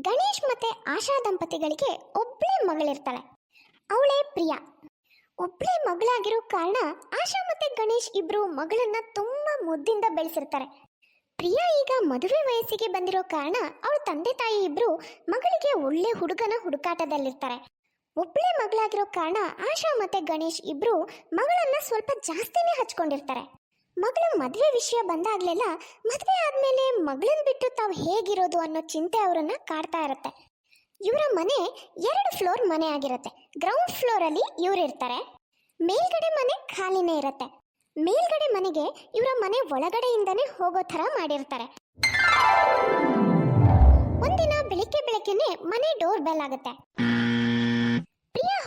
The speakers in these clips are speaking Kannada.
ಗಣೇಶ್ ಮತ್ತೆ ಆಶಾ ದಂಪತಿಗಳಿಗೆ ಒಬ್ಬಳೇ ಮಗಳಿರ್ತಾಳೆ. ಅವಳೇ ಪ್ರಿಯಾ. ಒಬ್ಬಳೇ ಮಗಳಾಗಿರೋ ಕಾರಣ ಆಶಾ ಮತ್ತೆ ಗಣೇಶ್ ಇಬ್ರು ಮಗಳನ್ನ ತುಂಬಾ ಮುದ್ದಿಂದ ಬೆಳೆಸಿರ್ತಾರೆ. ಪ್ರಿಯಾ ಈಗ ಮದುವೆ ವಯಸ್ಸಿಗೆ ಬಂದಿರೋ ಕಾರಣ ಅವಳ ತಂದೆ ತಾಯಿ ಇಬ್ರು ಮಗಳಿಗೆ ಒಳ್ಳೆ ಹುಡುಗನ ಹುಡುಕಾಟದಲ್ಲಿರ್ತಾರೆ. ಒಬ್ಬಳೇ ಮಗಳಾಗಿರೋ ಕಾರಣ ಆಶಾ ಮತ್ತೆ ಗಣೇಶ್ ಇಬ್ರು ಮಗಳನ್ನ ಸ್ವಲ್ಪ ಜಾಸ್ತಿನೇ ಹಚ್ಕೊಂಡಿರ್ತಾರೆ. ಮಗಳ ಮದುವೆ ವಿಷಯ ಬಂದಾಗ್ಲೆಲ್ಲ ಮದುವೆ ಆದ್ಮೇಲೆ ಮಗಳನ್ನ ಬಿಟ್ಟು ತಾವು ಹೇಗಿರೋದು ಅನ್ನೋ ಚಿಂತೆ ಅವರನ್ನ ಕಾಡ್ತಾ ಇರುತ್ತೆ. ಇವರ ಮನೆ ಎರಡು ಫ್ಲೋರ್ ಮನೆ ಆಗಿರುತ್ತೆ. ಗ್ರೌಂಡ್ ಫ್ಲೋರ್ ಅಲ್ಲಿ ಇವ್ರು ಇರ್ತಾರೆ. ಮೇಲ್ಗಡೆ ಮನೆ ಖಾಲಿನೇ ಇರುತ್ತೆ. ಮೇಲ್ಗಡೆ ಮನೆಗೆ ಇವರ ಮನೆ ಒಳಗಡೆಯಿಂದನೇ ಹೋಗೋ ಥರ ಮಾಡಿರ್ತಾರೆ. ಒಂದಿನ ಬೆಳಿಗ್ಗೆ ಬೆಳಗ್ಗೆನೆ ಮನೆ ಡೋರ್ ಬೆಲ್ ಆಗುತ್ತೆ.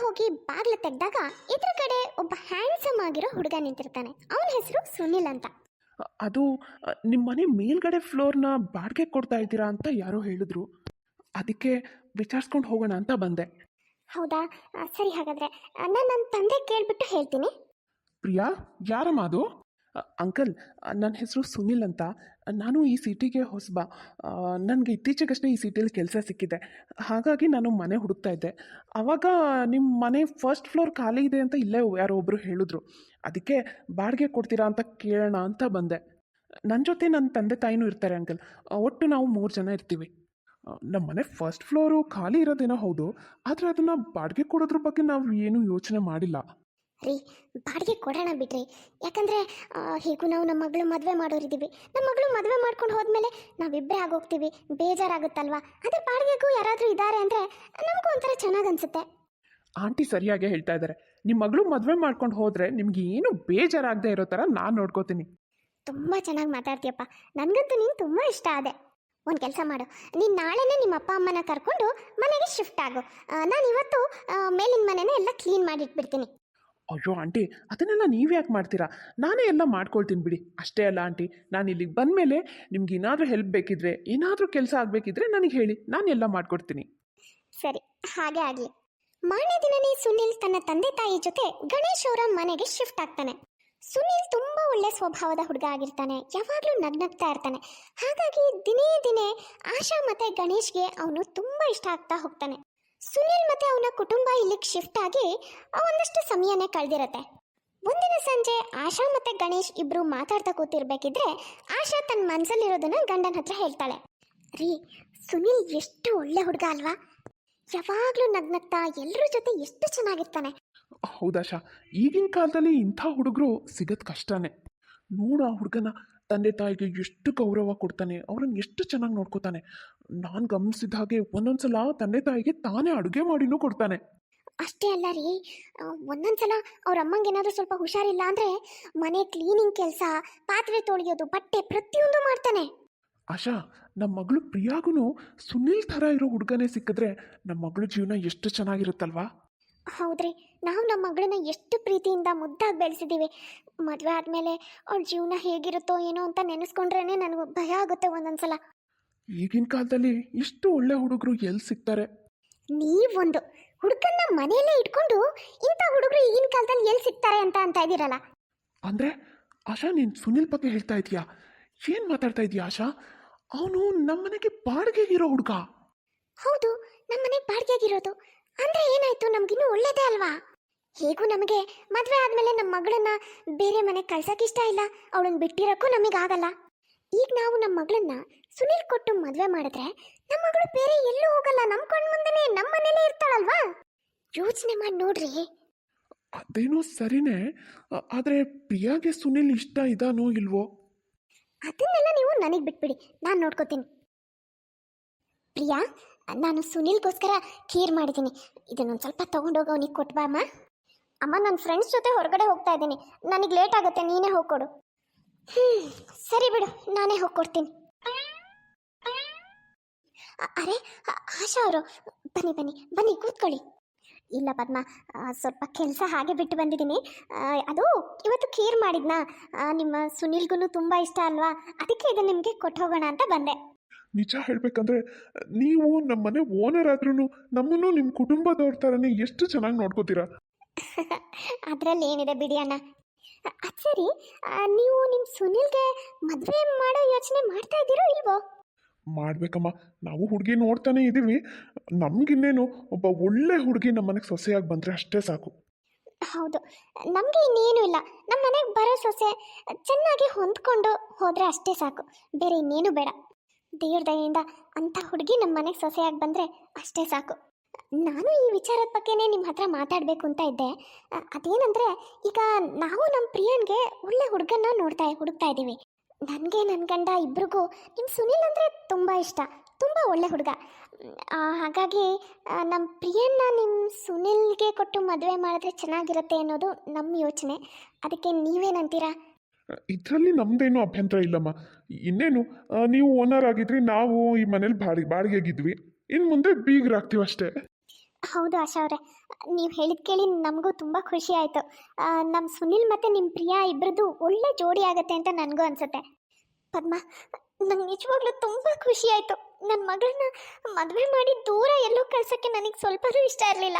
ಹೋಗಿ ಬಾಗ್ಲ ತೆಗ್ದಾಗ ಕಡೆ ಒಬ್ಬ ಹ್ಯಾಂಡ್ಸಮ್ ಆಗಿರೋ ಹುಡುಗ ನಿಂತಿರ್ತಾನೆ. ಅವನ ಹೆಸರು ಸುನಿಲ್ ಅಂತ. ಅದು ನಿಮ್ಮ ಮನೆ ಮೇಲ್ಗಡೆ ಫ್ಲೋರ್ನ ಬಾಡಿಗೆ ಕೊಡ್ತಾ ಇದ್ದೀರಾ ಅಂತ ಯಾರೋ ಹೇಳಿದ್ರು. ಅದಕ್ಕೆ ವಿಚಾರಿಸ್ಕೊಂಡು ಹೋಗೋಣ ಅಂತ ಬಂದೆ. ಹೌದಾ? ಆ, ಸರಿ ಹಾಗಾದ್ರೆ ನಾನು ನನ್ನ ತಂದೆ ಕೇಳ್ಬಿಟ್ಟು ಹೇಳ್ತೀನಿ. ಪ್ರಿಯಾ ಯಾರಮ್ಮ ಅದು? ಅಂಕಲ್, ನನ್ನ ಹೆಸರು ಸುನಿಲ್ ಅಂತ. ನಾನು ಈ ಸಿಟಿಗೆ ಹೊಸಬ ನನಗೆ ಇತ್ತೀಚೆಗಷ್ಟೇ ಈ ಸಿಟಿಯಲ್ಲಿ ಕೆಲಸ ಸಿಕ್ಕಿದೆ. ಹಾಗಾಗಿ ನಾನು ಮನೆ ಹುಡುಕ್ತಾ ಇದ್ದೆ. ಆವಾಗ ನಿಮ್ಮ ಮನೆ ಫಸ್ಟ್ ಫ್ಲೋರ್ ಖಾಲಿ ಇದೆ ಅಂತ ಇಲ್ಲೇ ಯಾರೋ ಒಬ್ಬರು ಹೇಳಿದ್ರು. ಅದಕ್ಕೆ ಬಾಡಿಗೆ ಕೊಡ್ತೀರಾ ಅಂತ ಕೇಳೋಣ ಅಂತ ಬಂದೆ. ನನ್ನ ಜೊತೆ ನನ್ನ ತಂದೆ ತಾಯಿನೂ ಇರ್ತಾರೆ ಅಂಕಲ್. ಒಟ್ಟು ನಾವು ಮೂರು ಜನ ಇರ್ತೀವಿ. ನಮ್ಮ ಮನೆ ಫಸ್ಟ್ ಫ್ಲೋರು ಖಾಲಿ ಇರೋದೇನೋ ಹೌದು. ಆದರೆ ಅದನ್ನು ಬಾಡಿಗೆ ಕೊಡೋದ್ರ ಬಗ್ಗೆ ನಾವು ಏನೂ ಯೋಚನೆ ಮಾಡಿಲ್ಲ. ರೀ ಬಾಡಿಗೆ ಕೊಡೋಣ ಬಿಡ್ರಿ. ಯಾಕಂದರೆ ಹೇಗೂ ನಾವು ನಮ್ಮ ಮಗಳು ಮದುವೆ ಮಾಡೋರಿದ್ದೀವಿ ನಮ್ಮ ಮಗಳು ಮದುವೆ ಮಾಡ್ಕೊಂಡು ಹೋದ್ಮೇಲೆ ನಾವಿಬ್ಬರೇ ಆಗೋಗ್ತೀವಿ. ಬೇಜಾರಾಗುತ್ತಲ್ವಾ? ಅದೇ ಬಾಡಿಗೆಗೂ ಯಾರಾದರೂ ಇದ್ದಾರೆ ಅಂದರೆ ನಮಗೂ ಒಂಥರ ಚೆನ್ನಾಗಿ ಅನ್ಸುತ್ತೆ. ಆಂಟಿ ಸರಿಯಾಗಿ ಹೇಳ್ತಾ ಇದ್ದಾರೆ ನಿಮ್ಮ ಮಗಳು ಮದುವೆ ಮಾಡ್ಕೊಂಡು ಹೋದರೆ ನಿಮ್ಗೆ ಏನು ಬೇಜಾರಾಗದೆ ಇರೋ ಥರ ನಾನು ನೋಡ್ಕೋತೀನಿ. ತುಂಬ ಚೆನ್ನಾಗಿ ಮಾತಾಡ್ತೀಯಪ್ಪ. ನನಗಂತೂ ನೀನು ತುಂಬ ಇಷ್ಟ ಆದೆ. ಒಂದು ಕೆಲಸ ಮಾಡು. ನೀನು ನಾಳೆನೇ ನಿಮ್ಮ ಅಪ್ಪ ಅಮ್ಮನ ಕರ್ಕೊಂಡು ಮನೆಗೆ ಶಿಫ್ಟ್ ಆಗು. ನಾನು ಇವತ್ತು ಮೇಲಿನ ಮನೆನೇ ಎಲ್ಲ ಕ್ಲೀನ್ ಮಾಡಿಟ್ಬಿಡ್ತೀನಿ ಅಯ್ಯೋ ಆಂಟಿ, ಅದನ್ನೆಲ್ಲ ನೀವು ಯಾಕೆ ಮಾಡ್ತೀರಾ? ನಾನೇ ಎಲ್ಲ ಮಾಡ್ಕೊಳ್ತೀನಿ ಬಿಡಿ. ಅಷ್ಟೇ ಅಲ್ಲ ಆಂಟಿ, ನಾನು ಇಲ್ಲಿಗೆ ಬಂದಮೇಲೆ ನಿಮ್ಗೆ ಏನಾದರೂ ಹೆಲ್ಪ್ ಬೇಕಿದ್ರೆ, ಏನಾದರೂ ಕೆಲಸ ಆಗಬೇಕಿದ್ರೆ ನನಗೆ ಹೇಳಿ, ನಾನು ಎಲ್ಲ ಮಾಡ್ಕೊಡ್ತೀನಿ. ಸರಿ, ಹಾಗೆ ಆಗಲಿ. ಮಾರನೇ ದಿನನೇ ಸುನಿಲ್ ತನ್ನ ತಂದೆ ತಾಯಿ ಜೊತೆ ಗಣೇಶ್ ಅವರ ಮನೆಗೆ ಶಿಫ್ಟ್ ಆಗ್ತಾನೆ. ಸುನಿಲ್ ತುಂಬಾ ಒಳ್ಳೆ ಸ್ವಭಾವದ ಹುಡುಗ ಆಗಿರ್ತಾನೆ, ಯಾವಾಗಲೂ ನಗ್ನಗ್ತಾ ಇರ್ತಾನೆ. ಹಾಗಾಗಿ ದಿನೇ ದಿನೇ ಆಶಾ ಮತ್ತೆ ಗಣೇಶ್ಗೆ ಅವನು ತುಂಬಾ ಇಷ್ಟ ಆಗ್ತಾ ಹೋಗ್ತಾನೆ. ಸುನಿಲ್ ಮತ್ತೆ ಅವನ ಕುಟುಂಬ ಇಲ್ಲಿಗೆ ಶಿಫ್ಟ್ ಆಗಿ ಒಂದಷ್ಟು ಸಮಯನೇ ಕಳೆದಿರತ್ತೆ. ಒಂದಿನ ಸಂಜೆ ಆಶಾ ಮತ್ತೆ ಗಣೇಶ್ ಇಬ್ರು ಮಾತಾಡ್ತಾ ಕೂತಿರ್ಬೇಕಿದ್ರೆ ಆಶಾ ತನ್ನ ಮನ್ಸಲ್ಲಿರೋದನ್ನ ಗಂಡನ ಹತ್ರ ಹೇಳ್ತಾಳೆ. ರೀ, ಸುನಿಲ್ ಎಷ್ಟು ಒಳ್ಳೆ ಹುಡುಗ ಅಲ್ವಾ? ಯಾವಾಗ್ಲೂ ನಗ್ನಗ್ತಾ ಎಲ್ಲರ ಜೊತೆ ಎಷ್ಟು ಚೆನ್ನಾಗಿರ್ತಾನೆ. ಹೌದಾಶಾ ಈಗಿನ ಕಾಲದಲ್ಲಿ ಇಂಥ ಹುಡುಗರು ಸಿಗೋದು ಕಷ್ಟನೇ. ನೋಡು ಆ ಹುಡುಗನ. ತಂದೆ ತಾಯಿಗೆ ಎಷ್ಟು ಗೌರವ ಕೊಡ್ತಾನೆ ಅವ್ರನ್ನ ಎಷ್ಟು ಚೆನ್ನಾಗಿ ನೋಡ್ಕೋತಾನೆ. ನಾನು ಗಮನಿಸಿದ ಹಾಗೆ ಒಂದೊಂದ್ಸಲ ತಂದೆ ತಾಯಿಗೆ ತಾನೇ ಅಡುಗೆ ಮಾಡಿನೂ ಕೊಡ್ತಾನೆ. ಅಷ್ಟೇ ಅಲ್ಲ ರೀ ಒಂದೊಂದ್ಸಲ ಅವ್ರ ಅಮ್ಮಂಗೆ ಏನಾದರೂ ಸ್ವಲ್ಪ ಹುಷಾರಿಲ್ಲ ಅಂದ್ರೆ ಮನೆ ಕ್ಲೀನಿಂಗ್ ಕೆಲಸ ಪಾತ್ರೆ ತೊಳೆಯೋದು ಬಟ್ಟೆ ಪ್ರತಿಯೊಂದು ಮಾಡ್ತಾನೆ. ಆಶಾ ನಮ್ಮ ಮಗಳು ಪ್ರಿಯಾಗೂ ಸುನಿಲ್ ಥರ ಇರೋ ಹುಡುಗನೇ ಸಿಕ್ಕಿದ್ರೆ ನಮ್ಮ ಮಗಳು ಜೀವನ ಎಷ್ಟು ಚೆನ್ನಾಗಿರುತ್ತಲ್ವಾ? ಹೌದ್ರಿ ನಾವು ನಮ್ಮ ಮಗಳನ್ನ ಎಷ್ಟು ಪ್ರೀತಿಯಿಂದ ಮುದ್ದಾಗಿ ಬೆಳೆಸಿದ್ದೀವಿ ಮದುವೆ ಆದಮೇಲೆ ಅವ್ಳ ಜೀವನ ಹೇಗಿರುತ್ತೋ ಏನೋ ಅಂತ ನೆನೆಸ್ಕೊಂಡ್ರೇ ನನಗೆ ಭಯ ಆಗುತ್ತೆ ಒಂದೊಂದ್ಸಲ. ಈಗಿನ ಕಾಲದಲ್ಲಿ ಇಷ್ಟು ಒಳ್ಳೆ ಹುಡುಗರು ಎಲ್ಲಿ ಸಿಗ್ತಾರೆ? ನೀವೊಂದು ಹುಡುಗನ್ನ ಮನೆಯಲ್ಲೇ ಇಟ್ಕೊಂಡು ಇಂಥ ಹುಡುಗರು ಈಗಿನ ಕಾಲದಲ್ಲಿ ಎಲ್ಲಿ ಸಿಗ್ತಾರೆ ಅಂತ ಅಂತ ಇದ್ದೀರಲ್ಲ? ಅಂದ್ರೆ ಆಶಾ ನೀನು ಸುನಿಲ್ ಬಗ್ಗೆ ಹೇಳ್ತಾ ಇದೀಯಾ ಏನು ಮಾತಾಡ್ತಾ ಇದೀಯಾ ಆಶಾ? ಅವನು ನಮ್ಮನೆಗೆ ಬಾಡಿಗೆಗಿರೋ ಹುಡುಗ. ಹೌದು ನಮ್ಮನೆ ಬಾಡಿಗೆಗಿರೋದು. ಅಂದ್ರೆ ಏನಾಯ್ತು? ನಮ್ಗಿನ್ನೂ ಒಳ್ಳೇದೇ ಅಲ್ವಾ? ಹೇಗೂ ನಮಗೆ ಮದ್ವೆ ಆದ್ಮೇಲೆ ನಮ್ಮ ಮಗಳನ್ನ ಬೇರೆ ಮನೆ ಕಳ್ಸಕ್ ಇಷ್ಟ ಇಲ್ಲ. ಅವಳನ್ನ ಬಿಟ್ಟಿರಕ್ಕೂ ನಮಗಾಗಲ್ಲ. ಈಗ ನಾವು ನಮ್ಮ ಮಗಳನ್ನ ಸುನಿಲ್ ಕೊಟ್ಟು ಮದುವೆ ಮಾಡಿದ್ರೆ ನಮ್ಮ ಮಗಳು ಬೇರೆ ಎಲ್ಲೂ ಹೋಗಲ್ಲ. ನಮ್ಮ ಕಣ್ ಮುಂದೆನೆ ನಮ್ಮ ಮನೇಲೇ ಇರ್ತಾಳಲ್ವಾ? ಯೋಚನೆ ಮಾಡಿ ನೋಡ್ರಿ. ಅದೇನೋ ಸರಿನೇ. ಆ- ಆದ್ರೆ ಪ್ರಿಯಾಗೆ ಸುನಿಲ್ ಇಷ್ಟ ಇದಾನೋ ಇಲ್ವೋ? ಅದನ್ನೆಲ್ಲ ನೀವು ನನಗೆ ಬಿಟ್ಬಿಡಿ. ನಾನು ನೋಡ್ಕೋತೀನಿ. ಪ್ರಿಯಾ ನಾನು ಸುನಿಲ್ಗೋಸ್ಕರ ಖೀರ್ ಮಾಡಿದ್ದೀನಿ. ಇದನ್ನೊಂದು ಸ್ವಲ್ಪ ತೊಗೊಂಡೋಗಿ, ಅವನಿಗೆ ಕೊಟ್ಬಾ ಅಮ್ಮ. ಅಮ್ಮ ನನ್ನ ಫ್ರೆಂಡ್ಸ್ ಜೊತೆ ಹೊರಗಡೆ ಹೋಗ್ತಾ ಇದ್ದೀನಿ. ನನಗೆ ಲೇಟ್ ಆಗುತ್ತೆ, ನೀನೇ ಹೋಗ್ಕೊಡು. ಹ್ಞೂ ಸರಿ ಬಿಡು, ನಾನೇ ಹೋಗ್ಕೊಡ್ತೀನಿ. ಅರೆ ಆಶಾ ಅವರು, ಬನ್ನಿ ಬನ್ನಿ ಬನ್ನಿ, ಕೂತ್ಕೊಳ್ಳಿ. ಇಲ್ಲ ಪದ್ಮ ಸ್ವಲ್ಪ ಕೆಲಸ ಹಾಗೆ ಬಿಟ್ಟು ಬಂದಿದ್ದೀನಿ. ಅದು ಇವತ್ತು ಖೀರ್ ಮಾಡಿದ್ನಾ? ನಿಮ್ಮ ಸುನಿಲ್ಗೂ ತುಂಬ ಇಷ್ಟ ಅಲ್ವಾ? ಅದಕ್ಕೆ ಇದು ನಿಮಗೆ ಕೊಟ್ಟು ಹೋಗೋಣ ಅಂತ ಬಂದೆ. ನಿಜ ಹೇಳ್ಬೇಕಂದ್ರೆ ನೀವು ನಮ್ಮ ಮನೆ ಓನರ್ ಆದ್ರೂ ನಮ್ಮನ್ನು ನಿಮ್ಮ ಕುಟುಂಬದವ್ರ ಥರನೇ ಎಷ್ಟು ಚೆನ್ನಾಗಿ ನೋಡ್ಕೋತೀರಾ? ಅದರಲ್ಲಿ ಏನಿದೆ ಬಿಡಿ ಅಣ್ಣ. ಅ- ಸರಿ ನೀವು ನಿಮ್ಮ ಸುನಿಲ್ಗೆ ಮದುವೆ ಮಾಡೋ ಯೋಚನೆ ಮಾಡ್ತಾ ಇದ್ದೀರೋ ಇಲ್ವೋ? ಮಾಡ್ಬೇಕಮ್ಮ ನಾವು ಹುಡುಗಿ ನೋಡ್ತಾನೆ ಇದ್ದೀವಿ ನಮಗಿನ್ನೇನು ಒಬ್ಬ ಒಳ್ಳೆ ಹುಡುಗಿ ನಮ್ಮ ಮನೆಗೆ ಸೊಸೆಯಾಗಿ ಬಂದರೆ ಅಷ್ಟೇ ಸಾಕು. ಹೌದು ನಮಗೆ ಇನ್ನೇನು ಇಲ್ಲ. ನಮ್ಮ ಮನೆಗೆ ಬರೋ ಸೊಸೆ ಚೆನ್ನಾಗಿ ಹೊಂದ್ಕೊಂಡು ಹೋದರೆ ಅಷ್ಟೇ ಸಾಕು. ಬೇರೆ ಇನ್ನೇನು ಬೇಡ. ದೇವ್ರ ದಯೆಯಿಂದ ಅಂಥ ಹುಡುಗಿ ನಮ್ಮ ಮನೆಗೆ ಸೊಸೆಯಾಗಿ ಬಂದರೆ ಅಷ್ಟೇ ಸಾಕು. ನಾನು ಈ ವಿಚಾರದ ಬಗ್ಗೆನೇ ನಿಮ್ಮ ಹತ್ರ ಮಾತಾಡಬೇಕು ಅಂತ ಇದ್ದೆ. ಅದೇನಂದ್ರೆ ಈಗ ನಾವು ನಮ್ಮ ಪ್ರಿಯನ್ಗೆ ಒಳ್ಳೆ ಹುಡುಗನ್ನ ನೋಡ್ತಾ ಹುಡುಕ್ತಾ ಇದ್ದೀವಿ. ನನಗೆ ನನ್ನ ಗಂಡ ಇಬ್ರಿಗೂ ನಿಮ್ಮ ಸುನಿಲ್ ಅಂದರೆ ತುಂಬ ಇಷ್ಟ, ತುಂಬ ಒಳ್ಳೆ ಹುಡುಗ. ಹಾಗಾಗಿ ನಮ್ಮ ಪ್ರಿಯನ್ನ ನಿಮ್ಮ ಸುನಿಲ್ಗೆ ಕೊಟ್ಟು ಮದುವೆ ಮಾಡಿದ್ರೆ ಚೆನ್ನಾಗಿರುತ್ತೆ ಅನ್ನೋದು ನಮ್ಮ ಯೋಚನೆ. ಅದಕ್ಕೆ ನೀವೇನಂತೀರಾ ಇದರಲ್ಲಿ ನಮ್ದೇನು ಅಭ್ಯಂತರ ಇಲ್ಲಮ್ಮ. ಇನ್ನೇನು ನೀವು ಓನರ್ ಆಗಿದ್ರಿ, ನಾವು ಈ ಮನೇಲಿ ಬಾಡಿಗೆ ಬಾಡಿಗೆಗಿದ್ವಿ. ಇನ್ನು ಮುಂದೆ ಬೀಗರಾಗ್ತೀವಿ ಅಷ್ಟೇ. ಹೌದು ಆಶಾ ಅವರೇ. ನೀವು ಹೇಳಿದ ಕೇಳಿ ನಮಗೂ ತುಂಬ ಖುಷಿ ಆಯಿತು. ನಮ್ಮ ಸುನಿಲ್ ಮತ್ತು ನಿಮ್ಮ ಪ್ರಿಯಾ ಇಬ್ಬರದ್ದು ಒಳ್ಳೆ ಜೋಡಿ ಆಗುತ್ತೆ ಅಂತ ನನಗೂ ಅನಿಸುತ್ತೆ. ಪದ್ಮ, ನಂಗೆ ನಿಜವಾಗ್ಲೂ ತುಂಬ ಖುಷಿ ಆಯಿತು. ನನ್ನ ಮಗಳನ್ನ ಮದುವೆ ಮಾಡಿ ದೂರ ಎಲ್ಲೋ ಕಳ್ಸೋಕ್ಕೆ ನನಗೆ ಸ್ವಲ್ಪನೂ ಇಷ್ಟ ಇರಲಿಲ್ಲ.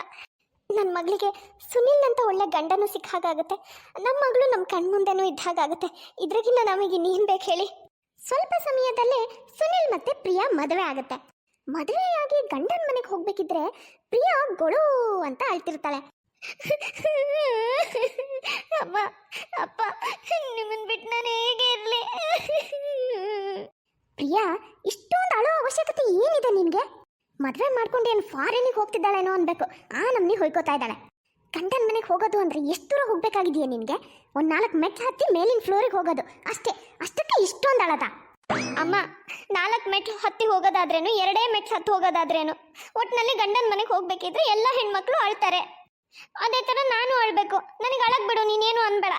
ನನ್ನ ಮಗಳಿಗೆ ಸುನಿಲ್ ಅಂತ ಒಳ್ಳೆ ಗಂಡನೂ ಸಿಕ್ಕ ಹಾಗಾಗುತ್ತೆ ನಮ್ಮ ಮಗಳು ನಮ್ಮ ಕಣ್ಮುಂದೆನೂ ಇದ್ದ ಹಾಗಾಗುತ್ತೆ ಇದ್ರಗಿನ್ನ ನಮಗೆ ಇನ್ನೇನು ಬೇಕು ಹೇಳಿ? ಸ್ವಲ್ಪ ಸಮಯದಲ್ಲೇ ಸುನಿಲ್ ಮತ್ತೆ ಪ್ರಿಯಾ ಮದುವೆ ಆಗುತ್ತೆ. ಮದುವೆಯಾಗಿ ಗಂಡನ ಮನೆಗೆ ಹೋಗ್ಬೇಕಿದ್ರೆ ಪ್ರಿಯಾ ಗೊಳು ಅಂತ ಅಳ್ತಿರ್ತಾಳೆ. ಅಪ್ಪ ಅಪ್ಪ, ನಿಮ್ಮನ್ ಬಿಟ್ಟು ನಾನು ಹೇಗೆ ಇರಲಿ? ಪ್ರಿಯಾ, ಇಷ್ಟೊಂದು ಅಳೋ ಅವಶ್ಯಕತೆ ಏನಿದೆ ನಿನಗೆ? ಮದುವೆ ಮಾಡ್ಕೊಂಡು ಏನು ಫಾರಿನಿಗೆ ಹೋಗ್ತಿದ್ದಾಳೇನೋ ಅನ್ಬೇಕು. ಆ ನಮ್ನಿ ಹೊಯ್ಕೋತಾ ಇದ್ದಾಳೆ. ಗಂಡನ ಮನೆಗೆ ಹೋಗೋದು ಅಂದ್ರೆ ಎಷ್ಟು ದೂರ ಹೋಗ್ಬೇಕಾಗಿದೆಯಾ ನಿನಗೆ? ಒಂದ್ ನಾಲ್ಕು ಮೆಟ್ಲು ಹತ್ತಿ ಮೇಲಿನ ಫ್ಲೋರಿಗೆ ಹೋಗೋದು. ಅಷ್ಟೇ ಅಷ್ಟಕ್ಕೆ ಇಷ್ಟೊಂದು ಅಳದ ಅಮ್ಮ ನಾಲ್ಕು ಮೆಟ್ಲು ಹತ್ತಿ ಹೋಗೋದಾದ್ರೇನು ಎರಡೇ ಮೆಟ್ಲು ಹತ್ತಿ ಹೋಗೋದಾದ್ರೇನು? ಒಟ್ಟಿನಲ್ಲಿ ಗಂಡನ ಮನೆಗೆ ಹೋಗ್ಬೇಕಿದ್ರೆ ಎಲ್ಲ ಹೆಣ್ಮಕ್ಳು ಅಳ್ತಾರೆ. ಅದೇ ಥರ ನಾನು ಅಳ್ಬೇಕು. ನನಗೆ ಅಳಕ್ ಬಿಡು ನೀನೇನು ಅನ್ಬೇಡ.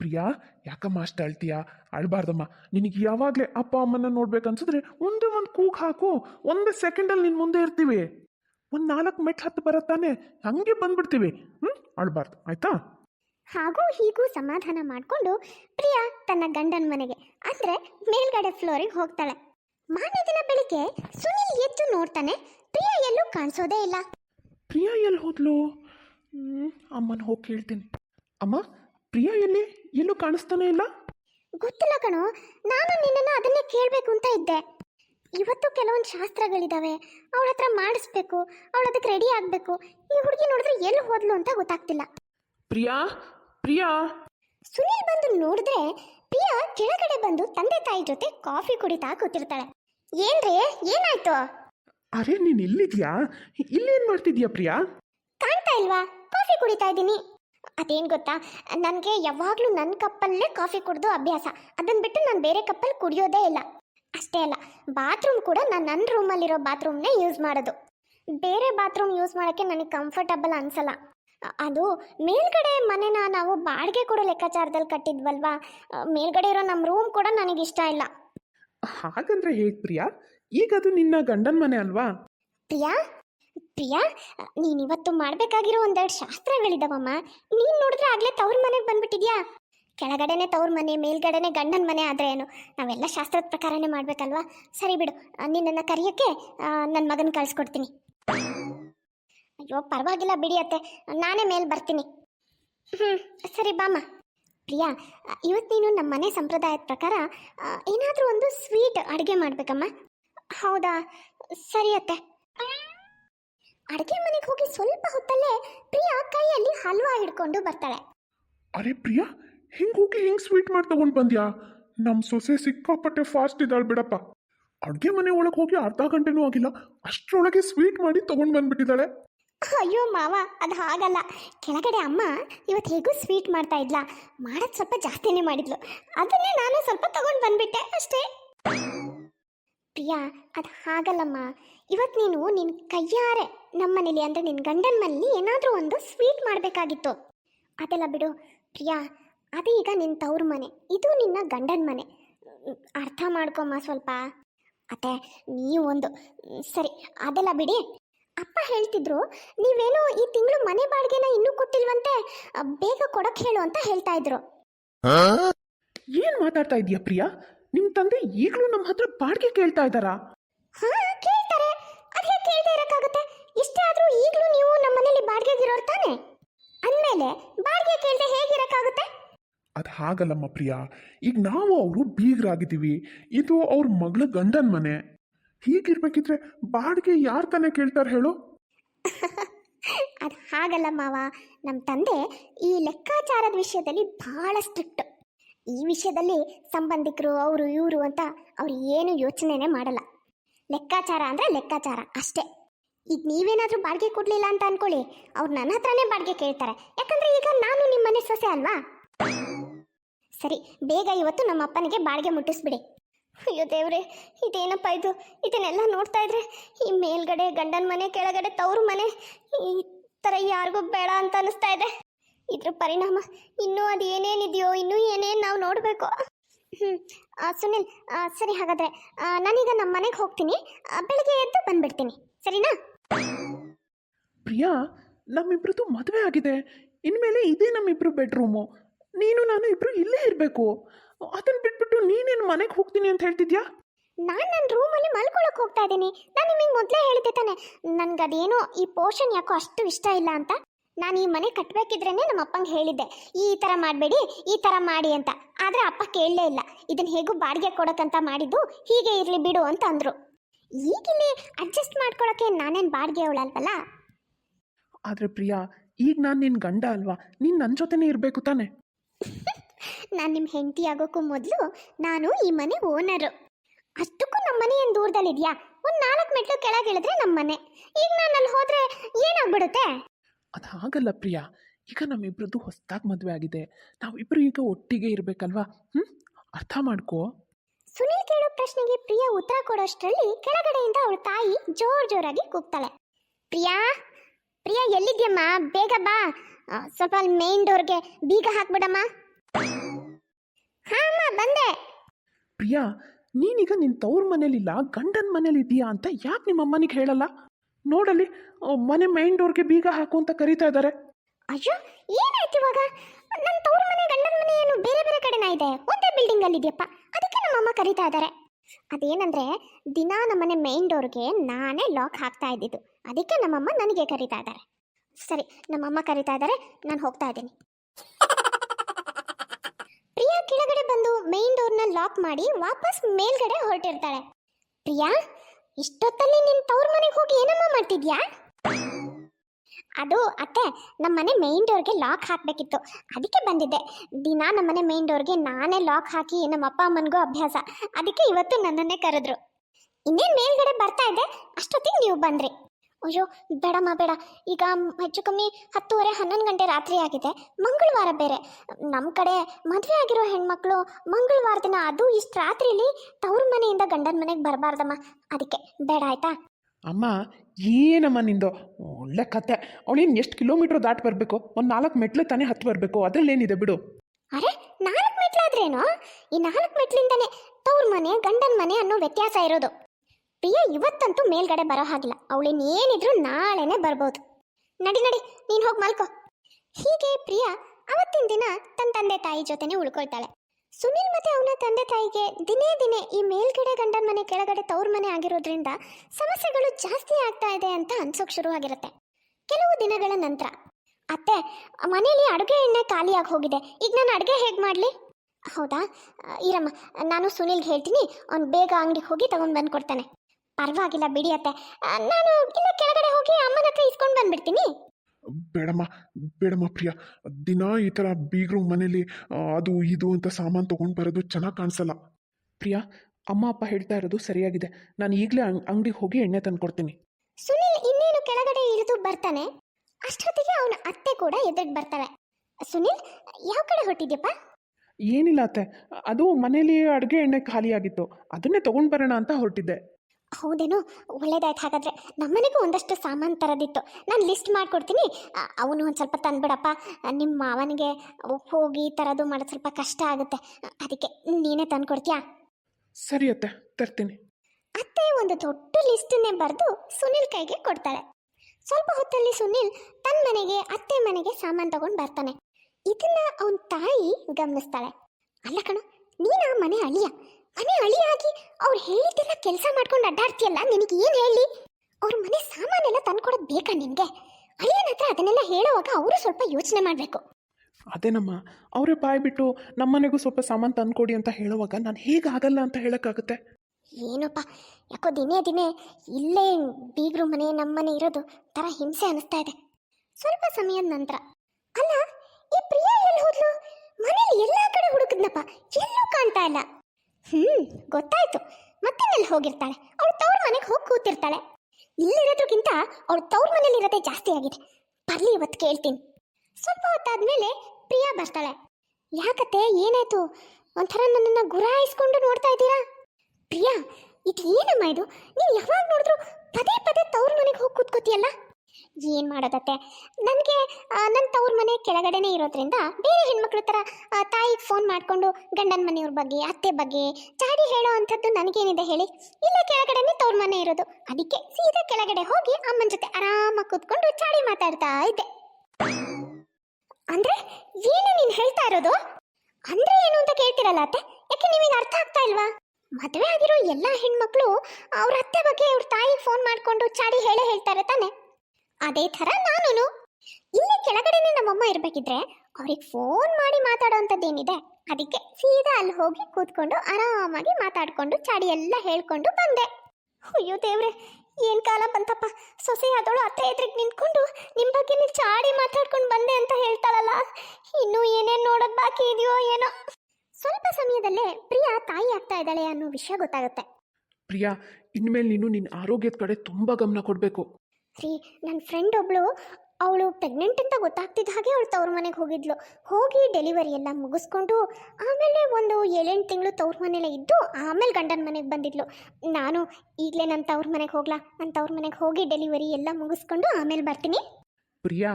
ಪ್ರಿಯಾ ಯಾಕಮ್ಮ ಅಷ್ಟು ಅಳ್ತೀಯಾ? ಅಳ್ಬಾರ್ದಮ್ಮ. ನಿನಗೆ ಯಾವಾಗಲೇ ಅಪ್ಪ ಅಮ್ಮನ ನೋಡ್ಬೇಕನ್ಸಿದ್ರೆ ಒಂದೇ ಒಂದು ಕೂಗ್ ಹಾಕು. ಒಂದೇ ಸೆಕೆಂಡಲ್ಲಿ ನಿನ್ನ ಮುಂದೆ ಇರ್ತೀವಿ. ಒಂದು ನಾಲ್ಕು ಮೆಟ್ಲು ಹತ್ತು ಬರತ್ತಾನೆ ಹಂಗೆ ಬಂದ್ಬಿಡ್ತೀವಿ. ಹ್ಞೂ ಅಳ್ಬಾರ್ದು. ಆಯ್ತಾ? ಹಾಗೂ ಹೀಗೂ ಸಮಾಧಾನ ಮಾಡಿಕೊಂಡು ಪ್ರಿಯಾ ತನ್ನ ಗಂಡನ ಮನೆಗೆ ಅಂದ್ರೆ ಮೇಲ್ಗಡೆ ಫ್ಲೋರಿಗೆ ಹೋಗ್ತಾಳೆ. ಮಾರನೇ ದಿನ ಬೆಳಿಗ್ಗೆ ಸುನಿಲ್ ಎದ್ದು ನೋಡ್ತಾನೆ ಪ್ರಿಯಾ ಎಲ್ಲೂ ಕಾಣಿಸೋದೇ ಇಲ್ಲ. ಪ್ರಿಯಾ ಎಲ್ಲಿ ಹೋದ್ಲು? ಅಮ್ಮನ ಹೋಗಿ ಕೇಳ್ತೀನಿ. ಅಮ್ಮ ಪ್ರಿಯಾ ಎಲ್ಲಿ? ಎಲ್ಲೂ ಕಾಣಿಸ್ತಾನೆ ಇಲ್ಲ? ಗೊತ್ತಿಲ್ಲ ಕಣೋ. ನಾನು ನಿನ್ನನ್ನು ಅದನ್ನೇ ಕೇಳಬೇಕು ಅಂತ ಇದ್ದೆ. ಇವತ್ತು ಕೆಲವೊಂದು ಶಾಸ್ತ್ರಗಳಿದಾವೆ. ಅವಳ ಹತ್ರ ಮಾಡಿಸ್ಬೇಕು. ಅವಳು ಅದಕ್ಕೆ ರೆಡಿ ಆಗಬೇಕು. ಈ ಹುಡುಗಿ ನೋಡಿದ್ರೆ ಎಲ್ಲಿ ಹೋದ್ಲು ಅಂತ ಗೊತ್ತಾಗ್ತಿಲ್ಲ. ಪ್ರಿಯಾ? ಪ್ರಿಯಾ? ಸುನಿಲ್ ಬಂದು ನೋಡಿದ್ರೆ ಪ್ರಿಯಾ ಕೆಳಗಡೆ ಬಂದು ತಂದೆ ತಾಯಿ ಜೊತೆ ಕಾಫಿ ಕುಡಿತಾ ಕೂತಿರ್ತಾಳೆ. ಏನ್ರಿ? ಏನಾಯ್ತು? ಅರೆ ನೀನು ಇಲ್ಲಿದ್ಯಾ? ಇಲ್ಲೇನು ಮಾಡ್ತಿದ್ಯಾ ಪ್ರಿಯಾ? ಕಾಣ್ತಾ ಇಲ್ವಾ? ಕಾಫಿ ಕುಡಿತಾ ಇದ್ದೀನಿ. ಅದೇನು ಗೊತ್ತಾ? ನನಗೆ ಯಾವಾಗಲೂ ನನ್ನ ಕಪ್ಪಲ್ಲೇ ಕಾಫಿ ಕುಡಿದು ಅಭ್ಯಾಸ. ಅದನ್ನು ಬಿಟ್ಟು ನಾನು ಬೇರೆ ಕಪ್ಪಲ್ಲಿ ಕುಡಿಯೋದೇ ಇಲ್ಲ. ಅಷ್ಟೇ ಅಲ್ಲ ಬಾತ್ರೂಮ್ ಕೂಡ ನಾನು ನನ್ನ ರೂಮಲ್ಲಿರೋ ಬಾತ್ರೂಮ್ನೇ ಯೂಸ್ ಮಾಡೋದು. ಬೇರೆ ಬಾತ್ರೂಮ್ ಯೂಸ್ ಮಾಡೋಕ್ಕೆ ನನಗೆ ಕಂಫರ್ಟಬಲ್ ಅನ್ಸಲ್ಲ. ಅದು ಮೇಲ್ಗಡೆ ಮನೆನ ನಾವು ಬಾಡಿಗೆ ಕೊಡೋ ಲೆಕ್ಕಾಚಾರದಲ್ಲಿ ಕಟ್ಟಿದ್ವಲ್ವಾ? ಮೇಲ್ಗಡೆ ಇರೋ ನಮ್ಮ ರೂಮ್ ಕೂಡ ನನಗಿಷ್ಟ ಇಲ್ಲ. ಹಾಗಂದ್ರೆ ಹೇಗೆ ಪ್ರಿಯಾ? ಈಗ ಅದು ನಿನ್ನ ಗಂಡನ ಮನೆ ಅಲ್ವಾ? ಪ್ರಿಯಾ? ಪ್ರಿಯಾ, ನೀನ್ ಇವತ್ತು ಮಾಡ್ಬೇಕಾಗಿರೋ ಒಂದೆರಡು ಶಾಸ್ತ್ರಗಳಿದಾವಮ್ಮ. ನೀನು ನೋಡಿದ್ರೆ ಆಗ್ಲೇ ತವ್ರ ಮನೆಗೆ ಬಂದ್ಬಿಟ್ಟಿದ್ಯಾ? ಕೆಳಗಡೆನೆ ತವ್ರ ಮನೆ, ಮೇಲ್ಗಡೆನೆ ಗಂಡನ ಮನೆ ಆದ್ರೆ ಏನು? ನಾವೆಲ್ಲ ಶಾಸ್ತ್ರದ ಪ್ರಕಾರನೇ ಮಾಡಬೇಕಲ್ವಾ? ಸರಿ ಬಿಡು ನಿನ್ನನ್ನು ಕರೆಯೋಕ್ಕೆ ನನ್ನ ಮಗನ ಕಳಿಸ್ಕೊಡ್ತೀನಿ. ಅಯ್ಯೋ, ಪರವಾಗಿಲ್ಲ ಬಿಡಿ ಅತ್ತೆ, ನಾನೇ ಮೇಲ್ ಬರ್ತೀನಿ. ಹ್ಞೂ ಸರಿ ಬಾಮ್ಮ. ಪ್ರಿಯಾ ಇವತ್ತು ನೀನು ನಮ್ಮ ಮನೆ ಸಂಪ್ರದಾಯದ ಪ್ರಕಾರ ಏನಾದರೂ ಒಂದು ಸ್ವೀಟ್ ಅಡುಗೆ ಮಾಡಬೇಕಮ್ಮ. ಹೌದಾ? ಸರಿ ಅತ್ತೆ. ಅಡುಗೆ ಮನೆಗೆ ಹೋಗಿ ಸ್ವಲ್ಪ ಹೊತ್ತಲ್ಲೇ ಪ್ರಿಯಾ ಕೈಯಲ್ಲಿ ಹಲ್ವಾ ಹಿಡ್ಕೊಂಡು ಬರ್ತಾಳೆ. ಅರೆ ಪ್ರಿಯಾ ಹಿಂಗೆ ಹೋಗಿ ಹಿಂಗೆ ಸ್ವೀಟ್ ಮಾಡಿ ತಗೊಂಡು ಬಂದ್ಯಾ? ನಮ್ಮ ಸೊಸೆ ಸಿಕ್ಕಾಪಟ್ಟೆ ಫಾಸ್ಟ್ ಇದ್ದಾಳೆ ಬಿಡಪ್ಪ. ಅಡುಗೆ ಮನೆ ಒಳಗೆ ಹೋಗಿ ಅರ್ಧ ಗಂಟೆನೂ ಆಗಿಲ್ಲ ಅಷ್ಟರೊಳಗೆ ಸ್ವೀಟ್ ಮಾಡಿ ತಗೊಂಡು ಬಂದ್ಬಿಟ್ಟಿದ್ದಾಳೆ. ಅಯ್ಯೋ ಮಾವ ಅದು ಹಾಗಲ್ಲ. ಕೆಳಗಡೆ ಅಮ್ಮ ಇವತ್ತು ಹೇಗೂ ಸ್ವೀಟ್ ಮಾಡ್ತಾ ಇದ್ಲ. ಮಾಡೋದು ಸ್ವಲ್ಪ ಜಾಸ್ತಿನೇ ಮಾಡಿದ್ಲು. ಅದನ್ನೇ ನಾನು ಸ್ವಲ್ಪ ತಗೊಂಡು ಬಂದ್ಬಿಟ್ಟೆ. ಅಷ್ಟೇ ಅದು ಹಾಗಲ್ಲಮ್ಮ. ಇವತ್ತು ನೀನು ನಿನ್ನ ಕೈಯಾರೆ ನಮ್ಮ ಮನೇಲಿ ಅಂದರೆ ನಿನ್ನ ಗಂಡನ ಮನೇಲಿ ಏನಾದರೂ ಒಂದು ಸ್ವೀಟ್ ಮಾಡಬೇಕಾಗಿತ್ತು. ಅದೆಲ್ಲ ಬಿಡು. ಪ್ರಿಯಾ ಅದು ಈಗ ನಿನ್ನ ತವ್ರ ಮನೆ. ಇದು ನಿನ್ನ ಗಂಡನ ಮನೆ ಅರ್ಥ ಮಾಡ್ಕೊಮ್ಮ ಸ್ವಲ್ಪ. ಅತ್ತೆ ನೀವು ಒಂದು ಸರಿ ಅದೆಲ್ಲ ಬಿಡಿ. ಅಪ್ಪ ಹೇಳ್ತಿದ್ರು ನೀವೇನೋ ಈ ತಿಂಗಳು ಮನೆ ಬಾಡಿಗೆನ ಇನ್ನೂ ಕೊಟ್ಟಿಲ್ವಂತೆ ಬೇಗ ಕೊಡಕ್ ಹೇಳು ಅಂತ ಹೇಳ್ತಾ ಇದ್ರು. ಏನು ಮಾತಾಡ್ತಾ ಇದೀಯಾ ಪ್ರಿಯಾ? ನಿಮ್ಮ ತಂದೆ ಈಗಲೂ ನಮ್ಮ ಹತ್ರ ಬಾಡಿಗೆ ಕೇಳ್ತಾ ಇದ್ದಾರಾ? ಹಾ ಕೇಳ್ತಾರೆ. ಅದೇ ಕೇಳ್ತಾ ಇರಕ್ಕಾಗುತ್ತೆ? ಇಷ್ಟೇ ಆದ್ರೂ ಈಗಲೂ ನೀವು ನಮ್ಮ ಮನೇಲಿ ಬಾಡಿಗೆಗಿರೋರು ತಾನೆ? ಅಂದಮೇಲೆ ಬಾಡಿಗೆ ಕೇಳ್ದೆ ಹೇಗಿರಕ್ಕಾಗುತ್ತೆ ಅದು ಹಾಗಲ್ಲಮ್ಮ ಪ್ರಿಯಾ. ಈಗ ನಾವು ಅವರು ಬೀಗರಾಗಿದ್ದೀವಿ. ಇದು ಅವ್ರ ಮಗಳ ಗಂಡನ ಮನೆ. ಹೀಗಿರ್ಬೇಕಿದ್ರೆ ಬಾಡಿಗೆ ಯಾರು ತಾನೇ ಕೇಳ್ತಾರೆ ಹೇಳು? ಅದು ಹಾಗಲ್ಲ ಮಾವ. ನಮ್ಮ ತಂದೆ ಈ ಲೆಕ್ಕಾಚಾರದ ವಿಷಯದಲ್ಲಿ ಬಹಳ ಸ್ಟ್ರಿಕ್ಟ್ ಈ ವಿಷಯದಲ್ಲಿ ಸಂಬಂಧಿಕರು, ಅವರು, ಇವರು ಅಂತ ಅವ್ರು ಏನು ಯೋಚನೆನೇ ಮಾಡಲ್ಲ. ಲೆಕ್ಕಾಚಾರ ಅಂದರೆ ಲೆಕ್ಕಾಚಾರ ಅಷ್ಟೇ. ಈಗ ನೀವೇನಾದರೂ ಬಾಡಿಗೆ ಕೊಡಲಿಲ್ಲ ಅಂತ ಅನ್ಕೊಳ್ಳಿ. ಅವ್ರು ನನ್ನ ಹತ್ರನೇ ಬಾಡಿಗೆ ಕೇಳ್ತಾರೆ. ಯಾಕಂದ್ರೆ ಈಗ ನಾನು ನಿಮ್ಮ ಮನೆ ಸೊಸೆ ಅಲ್ವಾ? ಸರಿ, ಬೇಗ ಇವತ್ತು ನಮ್ಮ ಅಪ್ಪನಿಗೆ ಬಾಡಿಗೆ ಮುಟ್ಟಿಸ್ಬಿಡಿ. ಅಯ್ಯೋ ದೇವ್ರೆ, ಇದೇನಪ್ಪ ಇದು? ಇದನ್ನೆಲ್ಲ ನೋಡ್ತಾ ಇದ್ರೆ ಈ ಮೇಲ್ಗಡೆ, ಗಂಡನ ಮನೆ, ಕೆಳಗಡೆ ತವ್ರ ಮನೆ, ಈ ಥರ ಯಾರಿಗೂ ಬೇಡ ಅಂತ ಅನಿಸ್ತಾ ಇದೆ. ಇದ್ರ ಪರಿಣಾಮ ಇನ್ನೂ ಅದು ಏನೇನಿದೆಯೋ ಇನ್ನೂ ಏನೇನು ನಾವು ನೋಡಬೇಕು? ಹ್ಞೂ ಸುನಿಲ್ ಸರಿ ಹಾಗಾದರೆ ನಾನೀಗ ನಮ್ಮ ಮನೆಗೆ ಹೋಗ್ತೀನಿ. ಬೆಳಿಗ್ಗೆ ಎದ್ದು ಬಂದ್ಬಿಡ್ತೀನಿ. ಸರಿನಾ? ಪ್ರಿಯಾ ನಮ್ಮಿಬ್ರದ್ದು ಮದುವೆ ಆಗಿದೆ. ಇನ್ಮೇಲೆ ಇದೇ ನಮ್ಮಿಬ್ರು ಬೆಡ್ರೂಮು. ನೀನು ನಾನು ಇಬ್ರು ಇಲ್ಲೇ ಇರಬೇಕು. ಅದನ್ನ ಬಿಟ್ಬಿಟ್ಟು ನೀನೇನು ಮನೆಗೆ ಹೋಗ್ತೀನಿ ಅಂತ ಹೇಳ್ತಿದ್ಯಾ? ನಾನು ನನ್ನ ರೂಮಲ್ಲಿ ಮಲ್ಕೊಳಕ್ಕೆ ಹೋಗ್ತಾ ಇದ್ದೀನಿ. ನಾನು ನಿಮಗೆ ಮೊದಲೇ ಹೇಳಿದ್ದೆ ತಾನೆ. ನನ್ಗೆ ಅದೇನೋ ಈ ಪೋರ್ಷನ್ ಯಾಕೋ ಅಷ್ಟು ಇಷ್ಟ ಇಲ್ಲ ಅಂತ. ನಾನು ಈ ಮನೆ ಕಟ್ಟಬೇಕಿದ್ರೇನೆ ನಮ್ಮ ಅಪ್ಪಂಗೆ ಹೇಳಿದ್ದೆ. ಈ ಥರ ಮಾಡಬೇಡಿ ಈ ಥರ ಮಾಡಿ ಅಂತ. ಆದರೆ ಅಪ್ಪ ಕೇಳಲೇ ಇಲ್ಲ. ಇದನ್ನು ಹೇಗೂ ಬಾಡಿಗೆ ಕೊಡೋಕ್ಕಂತ ಮಾಡಿದ್ದು? ಹೀಗೆ ಇರಲಿ ಬಿಡು ಅಂತ ಅಂದರು. ಈಗಿಲ್ಲಿ ಅಡ್ಜಸ್ಟ್ ಮಾಡ್ಕೊಳ್ಳೋಕ್ಕೆ ನಾನೇನು ಬಾಡಿಗೆ ಅವಳಲ್ವಲ್ಲ ಆದರೆ ಪ್ರಿಯಾ ಈಗ ನಾನು ನಿನ್ನ ಗಂಡ ಅಲ್ವಾ? ನೀನು ನನ್ನ ಜೊತೆನೇ ಇರಬೇಕು ತಾನೆ? ನಾನು ನಿಮ್ಮ ಹೆಂಡತಿ ಆಗೋಕ್ಕೂ ಮೊದಲು ನಾನು ಈ ಮನೆ ಓನರು. ಅಷ್ಟಕ್ಕೂ ನಮ್ಮ ಮನೆ ಏನು ದೂರದಲ್ಲಿದೆಯಾ? ಒಂದು ನಾಲ್ಕು ಮೆಟ್ಲು ಕೆಳಗೆ ಇಳಿದ್ರೆ ನಮ್ಮ ಮನೆ. ಈಗ ನಾನು ಅಲ್ಲಿ ಹೋದರೆ ಏನಾಗ್ಬಿಡುತ್ತೆ? ಅದು ಹಾಗಲ್ಲ ಪ್ರಿಯಾ ಈಗ ನಮ್ಮಿಬ್ರದ್ದು ಹೊಸದಾಗಿ ಮದುವೆ ಆಗಿದೆ. ನಾವಿಬ್ರು ಈಗ ಒಟ್ಟಿಗೆ ಇರಬೇಕಲ್ವಾ? ಹ್ಞೂ ಅರ್ಥ ಮಾಡ್ಕೋ. ಸುನಿಲ್ ಕೇಳೋ ಪ್ರಶ್ನೆಗೆ ಪ್ರಿಯಾ ಉತ್ತರ ಕೊಡೋಷ್ಟರಲ್ಲಿ ಕೆಳಗಡೆಯಿಂದ ಅವಳ ತಾಯಿ ಜೋರ್ ಜೋರಾಗಿ ಕೂಗ್ತಾಳೆ. ಪ್ರಿಯಾ ಪ್ರಿಯಾ ಎಲ್ಲಿದ್ಯಮ್ಮ? ಬೇಗ ಬಾ. ಆ, ಸ್ವಲ್ಪ ಅಲ್ಲಿ ಮೇನ್ ಡೋರ್ಗೆ ಬೀಗ ಹಾಕ್ಬಿಡಮ್ಮ. ಹಾ ಅಮ್ಮ ಬಂದೆ. ಪ್ರಿಯಾ ನೀನೀಗ ನಿನ್ನ ತವ್ರ ಮನೇಲಿಲ್ಲ ಗಂಡನ ಮನೇಲಿ ಇದೆಯಾ ಅಂತ ಯಾಕೆ ನಿಮ್ಮ ಅಮ್ಮನಿಗೆ ಹೇಳಲ್ಲ? ನೋಡಲ್ಲಿ ಆ, ಮನೆ ಮೈನ್ ಡೋರ್ಗೆ ಬೀಗ ಹಾಕು ಅಂತ ಕರೀತಾ ಇದ್ದಾರೆ. ಅಯ್ಯೋ ಏನಾಯ್ತು ಇವಾಗ? ನನ್ನ ತವ್ರ ಮನೆ ಗಂಡನ ಮನೆ ಏನು ಬೇರೆ ಬೇರೆ ಕಡೆನ ಇದೆ? ಒಂದೇ ಬಿಲ್ಡಿಂಗ್ ಅಲ್ಲಿ ಇದೆಯಪ್ಪ ಅದಕ್ಕೆ ನಮ್ಮಮ್ಮ ಕರೀತಾ ಇದ್ದಾರೆ. ಅದೇನಂದ್ರೆ ದಿನಾ ನಮ್ಮನೆ ಮೈನ್ ಡೋರ್ಗೆ ನಾನೇ ಲಾಕ್ ಹಾಕ್ತಾ ಇದ್ದಿದ್ದು. ಅದಕ್ಕೆ ನಮ್ಮಮ್ಮ ನನಗೆ ಕರೀತಾ ಇದ್ದಾರೆ. ಸರಿ ನಮ್ಮಮ್ಮ ಕರೀತಾ ಇದ್ದಾರೆ. ನಾನು ಹೋಗ್ತಾ ಇದ್ದೀನಿ. ಪ್ರಿಯಾ ಕೆಳಗಡೆ ಬಂದು ಮೇನ್ ಡೋರ್ನ ಲಾಕ್ ಮಾಡಿ ವಾಪಸ್ ಮೇಲ್ಗಡೆ ಹೊರಟಿರ್ತಾಳೆ. ಪ್ರಿಯಾ ಇಷ್ಟೊತ್ತಲ್ಲಿ ನಿನ್ನ ತವ್ರ ಮನೆಗೆ ಹೋಗಿ ಏನಮ್ಮ ಮಾಡ್ತಿದ್ಯಾ? ಅದು ಅತ್ತೆ ನಮ್ಮ ಮನೆ ಮೇನ್ ಡೋರ್ಗೆ ಲಾಕ್ ಹಾಕಬೇಕಿತ್ತು. ಅದಕ್ಕೆ ಬಂದಿದ್ದೆ. ದಿನ ನಮ್ಮ ಮನೆ ಮೇನ್ ಡೋರ್ಗೆ ನಾನೇ ಲಾಕ್ ಹಾಕಿ ನಮ್ಮ ಅಪ್ಪ ಅಮ್ಮನಿಗೂ ಅಭ್ಯಾಸ. ಅದಕ್ಕೆ ಇವತ್ತು ನನ್ನನ್ನೇ ಕರೆದ್ರು. ಇನ್ನೇನು ಮೇಲ್ಗಡೆ ಬರ್ತಾ ಇದೆ? ಅಷ್ಟೊತ್ತಿಗೆ ನೀವು ಬಂದ್ರಿ. ಅಯ್ಯೋ ಬೇಡಮ್ಮ ಬೇಡ. ಈಗ ಹೆಚ್ಚು ಕಮ್ಮಿ ಹತ್ತುವರೆ ಹನ್ನೊಂದು ಗಂಟೆ ರಾತ್ರಿ ಆಗಿದೆ. ಮಂಗಳವಾರ ಬೇರೆ. ನಮ್ಮ ಕಡೆ ಮದುವೆ ಆಗಿರೋ ಹೆಣ್ಮಕ್ಳು ಮಂಗಳವಾರ ದಿನ ಅದು ಇಷ್ಟು ರಾತ್ರಿಲಿ ತವ್ರ ಮನೆಯಿಂದ ಗಂಡನ ಮನೆಗೆ ಬರಬಾರ್ದಮ್ಮ. ಅದಕ್ಕೆ ಬೇಡ ಆಯ್ತಾ? ಅಮ್ಮ ಏನಮ್ಮ ನಿಂದು? ಒಳ್ಳೆ ಕತೆ. ಅವಳೇನು ಎಷ್ಟು ಕಿಲೋಮೀಟ್ರ್ ದಾಟಿ ಬರಬೇಕು? ಒಂದು ನಾಲ್ಕು ಮೆಟ್ಲು ತಾನೇ ಹತ್ತು ಬರಬೇಕು. ಅದರಲ್ಲೇನಿದೆ ಬಿಡು. ಅರೆ ನಾಲ್ಕು ಮೆಟ್ಲಾದ್ರೇನು ಈ ನಾಲ್ಕು ಮೆಟ್ಲಿಂದನೇ ತವ್ರ ಮನೆ ಗಂಡನ ಮನೆ ಅನ್ನೋ ವ್ಯತ್ಯಾಸ ಇರೋದು. ಪ್ರಿಯ ಇವತ್ತಂತೂ ಮೇಲ್ಗಡೆ ಬರೋ ಹಾಗಿಲ್ಲ. ಅವಳಿನ್ನೇನಿದ್ರು ನಾಳೆನೆ ಬರ್ಬೋದು. ನಡಿ ನಡಿ, ನೀನು ಹೋಗಿ ಮಲ್ಕೋ. ಹೀಗೆ ಪ್ರಿಯಾ ಅವತ್ತಿನ ದಿನ ತನ್ನ ತಂದೆ ತಾಯಿ ಜೊತೆನೆ ಉಳ್ಕೊಳ್ತಾಳೆ. ಸುನಿಲ್ ಮತ್ತೆ ಅವನ ತಂದೆ ತಾಯಿಗೆ ದಿನೇ ದಿನೇ ಈ ಮೇಲ್ಗಡೆ ಗಂಡನ ಮನೆ, ಕೆಳಗಡೆ ತವ್ರ ಮನೆ ಆಗಿರೋದ್ರಿಂದ ಸಮಸ್ಯೆಗಳು ಜಾಸ್ತಿ ಆಗ್ತಾ ಇದೆ ಅಂತ ಅನ್ಸೋಕ್ ಶುರು ಆಗಿರುತ್ತೆ. ಕೆಲವು ದಿನಗಳ ನಂತರ, ಅತ್ತೆ, ಮನೇಲಿ ಅಡುಗೆ ಎಣ್ಣೆ ಖಾಲಿಯಾಗಿ ಹೋಗಿದೆ. ಈಗ ನಾನು ಅಡುಗೆ ಹೇಗೆ ಮಾಡಲಿ? ಹೌದಾ? ಇರಮ್ಮ, ನಾನು ಸುನಿಲ್ಗೆ ಹೇಳ್ತೀನಿ. ಅವ್ನು ಬೇಗ ಅಂಗಡಿಗೆ ಹೋಗಿ ತಗೊಂಡು ಬಂದು ಕೊಡ್ತಾನೆ ಪರವಾಗಿಲ್ಲ ಬಿಡಿ ಅತ್ತೆ ಆ, ನಾನು ಇಲ್ಲ ಕೆಳಗಡೆ ಹೋಗಿ ಅಮ್ಮನ ಹತ್ರ ಇಸ್ಕೊಂಡು ಬಂದ್ಬಿಡ್ತೀನಿ. ಬೇಡಮ್ಮ ಬೇಡಮ್ಮ ಪ್ರಿಯಾ. ದಿನ ಈ ಥರ ಬೀಗರು ಮನೇಲಿ ಅದು ಇದು ಅಂತ ಸಾಮಾನು ತೊಗೊಂಡು ಬರೋದು ಚೆನ್ನಾಗಿ ಕಾಣಿಸಲ್ಲ. ಪ್ರಿಯಾ ಅಮ್ಮ ಅಪ್ಪ ಹೇಳ್ತಾ ಇರೋದು ಸರಿಯಾಗಿದೆ. ನಾನು ಈಗಲೇ ಅಂಗಡಿಗೆ ಹೋಗಿ ಎಣ್ಣೆ ತಂದು ಕೊಡ್ತೀನಿ ಸುನಿಲ್ ಇನ್ನೇನು ಕೆಳಗಡೆ ಇಳಿದು ಬರ್ತಾನೆ? ಅಷ್ಟೊತ್ತಿಗೆ ಅವನ ಅತ್ತೆ ಕೂಡ ಎದುರಿಗೆ ಬರ್ತಾಳೆ. ಸುನಿಲ್ ಯಾವ ಕಡೆ ಹೊಟ್ಟಿದ್ಯಪ್ಪ ಏನಿಲ್ಲ ಅತ್ತೆ. ಅದು ಮನೇಲಿ ಅಡುಗೆ ಎಣ್ಣೆ ಖಾಲಿಯಾಗಿತ್ತು. ಅದನ್ನೇ ತೊಗೊಂಡು ಬರೋಣ ಅಂತ ಹೊರಟಿದ್ದೆ. ಹೌದೇನೋ? ಒಳ್ಳೇದಾಯ್ತು. ಹಾಗಾದ್ರೆ ನಮ್ಮನೆಗೂ ಒಂದಷ್ಟು ಸಾಮಾನು ತರೋದಿತ್ತು. ನಾನು ಲಿಸ್ಟ್ ಮಾಡಿಕೊಡ್ತೀನಿ. ಅವನು ಒಂದು ಸ್ವಲ್ಪ ತಂದ್ಬಿಡಪ್ಪ. ನಿಮ್ಮ ಮಾವನಿಗೆ ಹೋಗಿ ತರೋದು ಮಾಡೋದು ಸ್ವಲ್ಪ ಕಷ್ಟ ಆಗುತ್ತೆ. ಅದಕ್ಕೆ ನೀನೇ ತಂದ್ಕೊಡ್ತೀಯಾ? ಸರಿ ಅತ್ತೆ ತರ್ತೀನಿ. ಅತ್ತೆ ಒಂದು ದೊಡ್ಡ ಲಿಸ್ಟನ್ನೇ ಬರೆದು ಸುನಿಲ್ ಕೈಗೆ ಕೊಡ್ತಾಳೆ. ಸ್ವಲ್ಪ ಹೊತ್ತಲ್ಲಿ ಸುನಿಲ್ ತನ್ನ ಮನೆಗೆ ಅತ್ತೆ ಮನೆಗೆ ಸಾಮಾನು ತಗೊಂಡು ಬರ್ತಾನೆ. ಇದನ್ನ ಅವನ ತಾಯಿ ಗಮನಿಸ್ತಾಳೆ. ಅಲ್ಲ ಕಣ ನೀನು ಆ ಮನೆ ಅಳಿಯ. ಮನೆ ಅಳಿಯಾಗಿ ಅವ್ರು ಹೇಳಿದ್ದೆಲ್ಲ ಕೆಲಸ ಮಾಡ್ಕೊಂಡು ಅಡ್ಡಾಡ್ತಿಯಲ್ಲ ನಿನಗೆ ಏನು ಹೇಳಿ? ಅವ್ರ ಮನೆ ಸಾಮಾನೆಲ್ಲ ತಂದ್ಕೊಡೋದು ಬೇಕಾ ನಿನಗೆ? ಅಳಿಯನ ಹತ್ರ ಅದನ್ನೆಲ್ಲ ಹೇಳುವಾಗ ಅವರು ಸ್ವಲ್ಪ ಯೋಚನೆ ಮಾಡಬೇಕು. ಅದೇನಮ್ಮ ಅವರೇ ಬಾಯ್ ಬಿಟ್ಟು ನಮ್ಮನೆಗೂ ಸ್ವಲ್ಪ ಸಾಮಾನು ತಂದ್ಕೊಡಿ ಅಂತ ಹೇಳುವಾಗ ನಾನು ಹೇಗಾಗಲ್ಲ ಅಂತ ಹೇಳೋಕ್ಕಾಗುತ್ತೆ? ಏನಪ್ಪ ಯಾಕೋ ದಿನೇ ದಿನೇ ಇಲ್ಲೇ ಬೀಗರು ಮನೆ ನಮ್ಮನೆ ಇರೋದು ತರ ಹಿಂಸೆ ಅನಿಸ್ತಾ ಇದೆ. ಸ್ವಲ್ಪ ಸಮಯದ ನಂತರ. ಅಲ್ಲ ಈ ಪ್ರಿಯಾ ಎಲ್ಲಿ ಹೋದ್ಲು? ಮನೇಲಿ ಎಲ್ಲ ಕಡೆ ಹುಡುಕಿದ್ನಪ್ಪ ಎಲ್ಲೂ ಕಾಣ್ತಾ ಇಲ್ಲ. ಹ್ಮ್, ಗೊತ್ತಾಯ್ತು. ಮತ್ತೆ ಮೇಲೆ ಹೋಗಿರ್ತಾಳೆ? ಅವಳು ತವ್ರ ಮನೆಗೆ ಹೋಗಿ ಕೂತಿರ್ತಾಳೆ. ಇಲ್ಲಿರೋದಕ್ಕಿಂತ ಅವಳು ತವ್ರ ಮನೇಲಿ ಇರೋದೇ ಜಾಸ್ತಿ ಆಗಿದೆ. ಬರ್ಲಿ ಇವತ್ತು ಕೇಳ್ತೀನಿ. ಸ್ವಲ್ಪ ಹೊತ್ತಾದ್ಮೇಲೆ ಪ್ರಿಯಾ ಬರ್ತಾಳೆ. ಯಾಕತ್ತೆ, ಏನಾಯ್ತು? ಒಂಥರ ನನ್ನನ್ನ ಗುರಾಯಿಸ್ಕೊಂಡು ನೋಡ್ತಾ ಇದ್ದೀರಾ? ಪ್ರಿಯಾ, ಇದು ಏನಮ್ಮ ಇದು? ನೀನು ಯಾವಾಗ ನೋಡಿದ್ರು ಪದೇ ಪದೇ ತವ್ರ ಮನೆಗೆ ಹೋಗಿ ಕೂತ್ಕೋತಿಯಲ್ಲ? ಏನು ಮಾಡೋದತ್ತೆ? ನನಗೆ ನನ್ನ ತವ್ರ ಮನೆ ಕೆಳಗಡೆನೇ ಇರೋದ್ರಿಂದ ಬೇರೆ ಹೆಣ್ಮಕ್ಳ ಥರ ತಾಯಿಗೆ ಫೋನ್ ಮಾಡಿಕೊಂಡು ಗಂಡನ ಮನೆಯವ್ರ ಬಗ್ಗೆ, ಅತ್ತೆ ಬಗ್ಗೆ ಚಾಡಿ ಹೇಳೋ ಅಂಥದ್ದು ನನಗೇನಿದೆ ಹೇಳಿ? ಇಲ್ಲ ಕೆಳಗಡೆನೇ ತವ್ರ ಮನೆ ಇರೋದು. ಅದಕ್ಕೆ ಸೀದಾ ಕೆಳಗಡೆ ಹೋಗಿ ಅಮ್ಮನ ಜೊತೆ ಆರಾಮಾಗಿ ಕೂತ್ಕೊಂಡು ಚಾಡಿ ಮಾತಾಡ್ತಾ ಇದ್ದೆ. ಅಂದ್ರೆ ಏನು ನೀನು ಹೇಳ್ತಾ ಇರೋದು? ಅಂದ್ರೆ ಏನು ಅಂತ ಕೇಳ್ತಿರಲ್ಲ ಅತ್ತೆ? ಯಾಕೆ ನಿಮಗೆ ಅರ್ಥ ಆಗ್ತಾ ಇಲ್ವಾ? ಮದುವೆ ಆಗಿರೋ ಎಲ್ಲ ಹೆಣ್ಮಕ್ಳು ಅವ್ರ ಅತ್ತೆ ಬಗ್ಗೆ ಅವ್ರ ತಾಯಿಗೆ ಫೋನ್ ಮಾಡ್ಕೊಂಡು ಚಾಡಿ ಹೇಳೇ ಹೇಳ್ತಾರೆ ತಾನೆ. ಅದೇ ಥರ ನಾನು ಇಲ್ಲಿ ಕೆಳಗಡೆನೆ ನಮ್ಮಮ್ಮ ಇರಬೇಕಿದ್ರೆ ಅವ್ರಿಗೆ ಫೋನ್ ಮಾಡಿ ಮಾತಾಡೋಂಥದ್ದೇನಿದೆ ಅದಕ್ಕೆ ಸೀದಾ ಅಲ್ಲಿ ಹೋಗಿ ಕೂತ್ಕೊಂಡು ಆರಾಮಾಗಿ ಮಾತಾಡ್ಕೊಂಡು ಚಾಡಿ ಎಲ್ಲ ಹೇಳ್ಕೊಂಡು ಬಂದೆ. ಅಯ್ಯೋ ದೇವ್ರೆ, ಏನ್ ಕಾಲ ಬಂತಪ್ಪ. ಸೊಸೆ ಆದವಳು ಅತ್ತೆ ಎದುರಿಗೆ ನಿಂತ್ಕೊಂಡು ನಿಮ್ಮ ಬಗ್ಗೆ ನೀವು ಚಾಡಿ ಮಾತಾಡ್ಕೊಂಡು ಬಂದೆ ಅಂತ ಹೇಳ್ತಾಳಲ್ಲ. ಇನ್ನೂ ಏನೇನ್ ನೋಡೋದು ಬಾಕಿ ಇದೆಯೋ ಏನೋ. ಸ್ವಲ್ಪ ಸಮಯದಲ್ಲೇ ಪ್ರಿಯಾ ತಾಯಿ ಆಗ್ತಾ ಇದ್ದಾಳೆ ಅನ್ನೋ ವಿಷಯ ಗೊತ್ತಾಗುತ್ತೆ. ಪ್ರಿಯಾ, ಇನ್ಮೇಲೆ ನೀನು ನಿನ್ನ ಆರೋಗ್ಯದ ಕಡೆ ತುಂಬಾ ಗಮನ ಕೊಡಬೇಕು. ರೀ ನನ್ನ ಫ್ರೆಂಡ್ ಒಬ್ಳು, ಅವಳು ಪ್ರೆಗ್ನೆಂಟ್ ಅಂತ ಗೊತ್ತಾಗ್ತಿದ್ದ ಹಾಗೆ ಅವಳು ತವ್ರ ಮನೆಗೆ ಹೋಗಿದ್ಲು. ಹೋಗಿ ಡೆಲಿವರಿ ಎಲ್ಲ ಮುಗಿಸ್ಕೊಂಡು ಆಮೇಲೆ ಒಂದು ಏಳೆಂಟು ತಿಂಗಳು ತವ್ರ ಮನೇಲೆ ಇದ್ದು ಆಮೇಲೆ ಗಂಡನ ಮನೆಗೆ ಬಂದಿದ್ಲು. ನಾನು, ಈಗಲೇ ನನ್ನ ತವ್ರ ಮನೆಗೆ ಹೋಗ್ಲಾ? ನನ್ನ ತವ್ರ ಮನೆಗೆ ಹೋಗಿ ಡೆಲಿವರಿ ಎಲ್ಲ ಮುಗಿಸ್ಕೊಂಡು ಆಮೇಲೆ ಬರ್ತೀನಿ. ಪ್ರಿಯಾ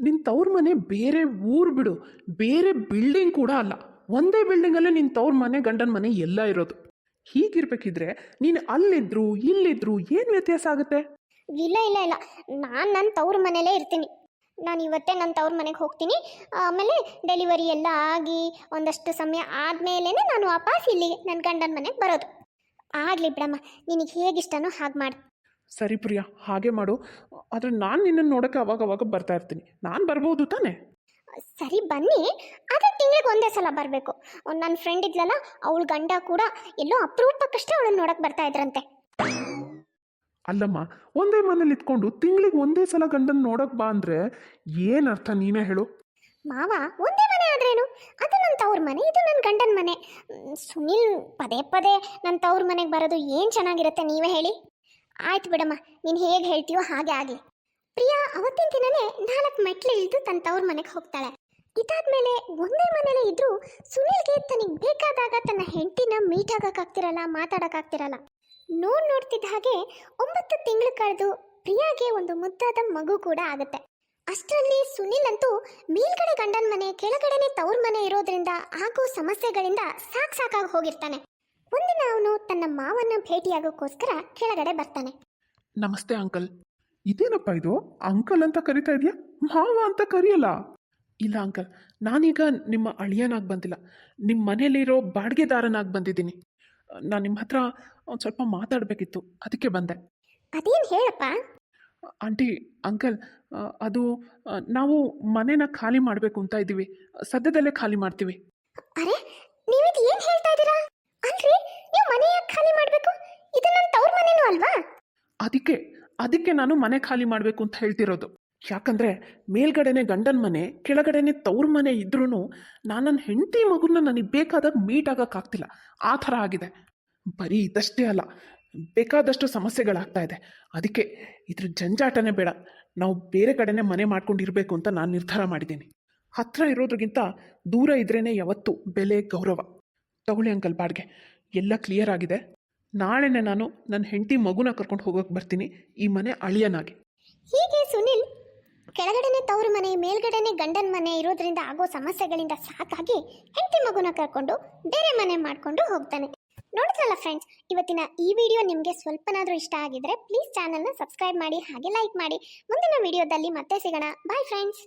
ನಿನ್ನ ತವ್ರ ಮನೆ ಬೇರೆ ಊರು ಬಿಡು. ಬೇರೆ ಬಿಲ್ಡಿಂಗ್ ಕೂಡ ಅಲ್ಲ. ಒಂದೇ ಬಿಲ್ಡಿಂಗಲ್ಲೇ ನಿನ್ನ ತವ್ರ ಮನೆ, ಗಂಡನ ಮನೆ ಎಲ್ಲ ಇರೋದು. ಹೀಗಿರ್ಬೇಕಿದ್ರೆ ನೀನು ಅಲ್ಲಿದ್ರು, ಇಲ್ಲಿದ್ರು ಏನು ವ್ಯತ್ಯಾಸ ಆಗುತ್ತೆ? ಇಲ್ಲ ಇಲ್ಲ ಇಲ್ಲ. ನಾನು ನನ್ನ ತವ್ರ ಮನೇಲೇ ಇರ್ತೀನಿ. ನಾನು ಇವತ್ತೇ ನನ್ನ ತವ್ರ ಮನೆಗೆ ಹೋಗ್ತೀನಿ. ಆಮೇಲೆ ಡೆಲಿವರಿ ಎಲ್ಲ ಆಗಿ ಒಂದಷ್ಟು ಸಮಯ ಆದಮೇಲೆ ನಾನು ವಾಪಸ್ ಇಲ್ಲಿಗೆ ನನ್ನ ಗಂಡನ ಮನೆಗೆ ಬರೋದು. ಆಗಲಿ ಬಿಡಮ್ಮ ನಿನಗೆ ಹೇಗಿಷ್ಟನೋ ಹಾಗೆ ಮಾಡಿ. ಸರಿ ಪ್ರಿಯಾ ಹಾಗೆ ಮಾಡು. ಆದರೆ ನಾನು ನಿನ್ನನ್ನು ನೋಡೋಕೆ ಅವಾಗ ಅವಾಗ ಬರ್ತಾ ಇರ್ತೀನಿ. ನಾನು ಬರ್ಬೋದು ತಾನೇ? ಸರಿ ಬನ್ನಿ. ಆದರೆ ತಿಂಗಳಿಗೆ ಒಂದೇ ಸಲ ಬರಬೇಕು. ನನ್ನ ಫ್ರೆಂಡ್ ಇದ್ಲಲ್ಲ ಅವಳ ಗಂಡ ಕೂಡ ಎಲ್ಲೋ ಅಪರೂಪಕ್ಕಷ್ಟೇ ಅವಳನ್ನ ನೋಡಕ್ಕೆ ಬರ್ತಾ ಇದ್ರಂತೆ. ಅಲ್ಲಮ್ಮ, ಒಂದೇ ಮನೇಲಿ ಇಟ್ಕೊಂಡು ತಿಂಗಳಿಗೆ ಒಂದೇ ಸಲ ಗಂಡನ ನೋಡಕ್ ಬಾ ಅಂದ್ರೆ ಏನರ್ಥ ನೀನೇ ಹೇಳು? ಮಾವ, ಒಂದೇ ಮನೆ ಆದ್ರೇನು? ಅದು ನನ್ನ ತವ್ರ ಮನೆ, ಇದು ನನ್ನ ಗಂಡನ ಮನೆ. ಸುನಿಲ್ ಪದೇ ಪದೇ ನನ್ನ ತವ್ರ ಮನೆಗೆ ಬರೋದು ಏನು ಚೆನ್ನಾಗಿರುತ್ತೆ ನೀವೇ ಹೇಳಿ? ಆಯ್ತು ಬಿಡಮ್ಮ, ನೀನು ಹೇಗೆ ಹೇಳ್ತೀಯೋ ಹಾಗೆ ಆಗಲಿ. ಪ್ರಿಯಾ, ಅವತ್ತಿನ ದಿನನೇ ನಾಲ್ಕು ಮೆಟ್ಲು ಇಳಿದು ತನ್ನ ತವ್ರ ಮನೆಗೆ ಹೋಗ್ತಾಳೆ. ಇದಾದ್ಮೇಲೆ ಒಂದೇ ಮನೇಲೆ ಇದ್ರೂ ಸುನಿಲ್ಗೆ ತನಗೆ ಬೇಕಾದಾಗ ತನ್ನ ಹೆಂಡತಿನ ಮೀಟ್ ಆಗಕ್ಕಾಗ್ತಿರಲ್ಲ, ಮಾತಾಡೋಕ್ಕಾಗ್ತಿರಲ್ಲ. ನೋಡ್ ನೋಡ್ತಿದ್ದ ಹಾಗೆ ಒಂಬತ್ತು ತಿಂಗಳು ಕಳೆದು ಪ್ರಿಯಾಗೆ ಒಂದು ಮುದ್ದಾದ ಮಗು ಕೂಡ ಆಗುತ್ತೆ. ಅಷ್ಟರಲ್ಲಿ ಸುನಿಲ್ ಅಂತೂ ಮೇಲ್ಗಡೆ ಗಂಡನ ಮನೆ, ಕೆಳಗಡೆನೆ ತವ್ರ ಮನೆ ಇರೋದ್ರಿಂದ ಆಗೋ ಸಮಸ್ಯೆಗಳಿಂದ ಸಾಕ್ ಸಾಕಾಗಿ ಹೋಗಿರ್ತಾನೆ. ಒಂದಿನ ಅವನು ತನ್ನ ಮಾವನ್ನ ಭೇಟಿಯಾಗೋಕ್ಕೋಸ್ಕರ ಕೆಳಗಡೆ ಬರ್ತಾನೆ. ನಮಸ್ತೆ ಅಂಕಲ್. ಇದೇನಪ್ಪ ಇದು? ಅಂಕಲ್ ಅಂತ ಕರಿತಾ ಇದೆಯಾ? ಮಾವ ಅಂತ ಕರಿಯಲ್ಲ? ಇಲ್ಲ ಅಂಕಲ್, ನಾನೀಗ ನಿಮ್ಮ ಅಳಿಯನಾಗಿ ಬಂದಿಲ್ಲ. ನಿಮ್ಮ ಮನೆಯಲ್ಲಿರೋ ಬಾಡಿಗೆದಾರನಾಗಿ ಬಂದಿದ್ದೀನಿ. ನಾನು ನಿಮ್ಮ ಹತ್ರ ಒಂದು ಸ್ವಲ್ಪ ಮಾತಾಡಬೇಕಿತ್ತು. ಅದಕ್ಕೆ ಬಂದೆ. ಅದೇನು ಹೇಳಪ್ಪ? ಆಂಟಿ ಅಂಕಲ್ ಅದು ನಾವು ಮನೇನ ಖಾಲಿ ಮಾಡಬೇಕು ಅಂತ ಇದ್ದೀವಿ. ಸದ್ಯದಲ್ಲೇ ಖಾಲಿ ಮಾಡ್ತೀವಿ. ಅರೆ ನೀವು ಇದು ಏನು ಹೇಳ್ತಾ ಇದ್ದೀರಾ? ಅಲ್ರಿ ನೀವು ಮನೆ ಯಾಕೆ ಖಾಲಿ ಮಾಡಬೇಕು? ಇದು ನನ್ನ ತವ್ರ ಮನೆನೂ ಅಲ್ವಾ? ಅದಕ್ಕೆ ಅದಕ್ಕೆ ನಾನು ಮನೆ ಖಾಲಿ ಮಾಡಬೇಕು ಅಂತ ಹೇಳ್ತಿರೋದು. ಯಾಕಂದರೆ ಮೇಲ್ಗಡೆನೆ ಗಂಡನ ಮನೆ, ಕೆಳಗಡೆನೆ ತವ್ರ ಮನೆ ಇದ್ರೂ ನಾನು ನನ್ನ ಹೆಂಡತಿ ಮಗುನ ನನಗೆ ಬೇಕಾದಾಗ ಮೀಟ್ ಆಗೋಕ್ಕಾಗ್ತಿಲ್ಲ ಆ ಥರ ಆಗಿದೆ. ಬರೀ ಇದಷ್ಟೇ ಅಲ್ಲ, ಬೇಕಾದಷ್ಟು ಸಮಸ್ಯೆಗಳಾಗ್ತಾ ಇದೆ. ಅದಕ್ಕೆ ಇದ್ರ ಜಂಜಾಟನೇ ಬೇಡ. ನಾವು ಬೇರೆ ಕಡೆನೇ ಮನೆ ಮಾಡ್ಕೊಂಡಿರಬೇಕು ಅಂತ ನಾನು ನಿರ್ಧಾರ ಮಾಡಿದ್ದೀನಿ. ಹತ್ತಿರ ಇರೋದ್ರಿಗಿಂತ ದೂರ ಇದ್ರೇ ಯಾವತ್ತೂ ಬೆಲೆ, ಗೌರವ. ತಗೊಳ್ಳಿ ಅಂಕಲ್ ಬಾಡ್ಗೆ. ಎಲ್ಲ ಕ್ಲಿಯರ್ ಆಗಿದೆ. ನಾಳೆನೇ ನಾನು ನನ್ನ ಹೆಂಡತಿ ಮಗುನ ಕರ್ಕೊಂಡು ಹೋಗೋಕೆ ಬರ್ತೀನಿ, ಈ ಮನೆ ಅಳಿಯನಾಗಿ. ಹೀಗೆ ಸುನಿಲ್ ಕೆಳಗಡೆನೆ ತವ್ರ ಮನೆ, ಮೇಲ್ಗಡೆನೆ ಗಂಡನ ಮನೆ ಇರೋದ್ರಿಂದ ಆಗೋ ಸಮಸ್ಯೆಗಳಿಂದ ಸಾಕಾಗಿ ಹೆಂಡತಿ ಮಗುನ ಕರ್ಕೊಂಡು ಬೇರೆ ಮನೆ ಮಾಡ್ಕೊಂಡು ಹೋಗ್ತಾನೆ. ನೋಡಿದ್ರಲ್ಲ ಫ್ರೆಂಡ್ಸ್ ಇವತ್ತಿನ ಈ ವಿಡಿಯೋ ನಿಮಗೆ ಸ್ವಲ್ಪನಾದರೂ ಇಷ್ಟ ಆಗಿದ್ರೆ ಪ್ಲೀಸ್ ಚಾನಲ್ನ ಸಬ್ಸ್ಕ್ರೈಬ್ ಮಾಡಿ, ಹಾಗೆ ಲೈಕ್ ಮಾಡಿ. ಮುಂದಿನ ವಿಡಿಯೋದಲ್ಲಿ ಮತ್ತೆ ಸಿಗೋಣ. Bye friends